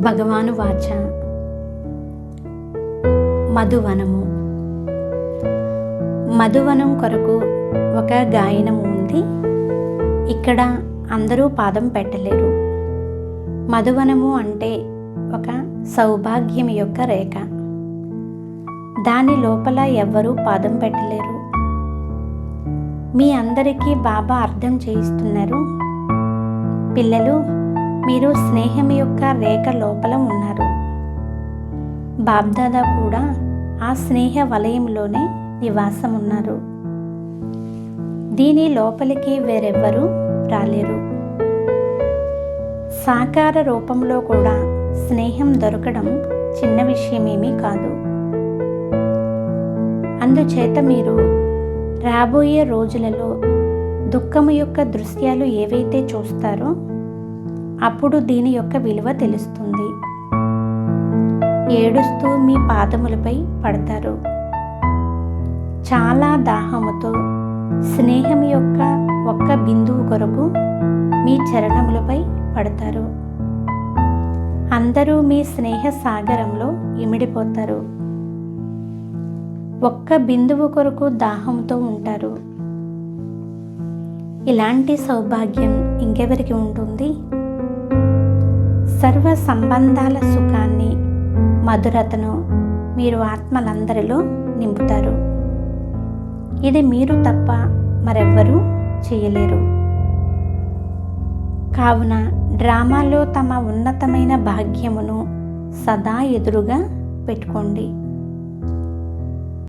భగవాను వాచ. మధువనము. మధువనం కొరకు ఒక గాయనము ఉంది. ఇక్కడ అందరూ పాదం పెట్టలేరు. మధువనము అంటే ఒక సౌభాగ్యం యొక్క రేఖ. దాని లోపల ఎవ్వరూ పాదం పెట్టలేరు. మీ అందరికీ బాబా అర్థం చేయిస్తున్నారు. పిల్లలు మీరు స్నేహం యొక్క రేఖ లోపల ఉన్నారు. బాబ్దాదా కూడా ఆ స్నేహ వలయంలోనే నివాసం ఉన్నారు దీని లోపలికి వేరెవ్వరూ రాలేరు. సాకార రూపంలో కూడా స్నేహం దొరకడం చిన్న విషయమేమీ కాదు. అందుచేత మీరు రాబోయే రోజులలో దుఃఖము యొక్క దృశ్యాలు ఏవైతే చూస్తారో అప్పుడు దీని యొక్క విలువ తెలుస్తుంది. ఏడుస్తూ మీ పాదములపై పడతారు. చాలా దాహముతో స్నేహం యొక్క ఒక్క బిందువు కొరకు మీ చరణములపై పడతారు. అందరూ మీ స్నేహ సాగరంలో ఇమిడిపోతారు. ఒక్క బిందువు కొరకు దాహంతో ఉంటారు. ఇలాంటి సౌభాగ్యం ఇంకెవరికి ఉంటుంది? సర్వ సంబంధాల సుఖాన్ని మధురతను మీరు ఆత్మలందరిలో నింపుతారు. ఇది మీరు తప్ప మరెవ్వరూ చేయలేరు. కావున డ్రామాలో తమ ఉన్నతమైన భాగ్యమును సదా ఎదురుగా పెట్టుకోండి.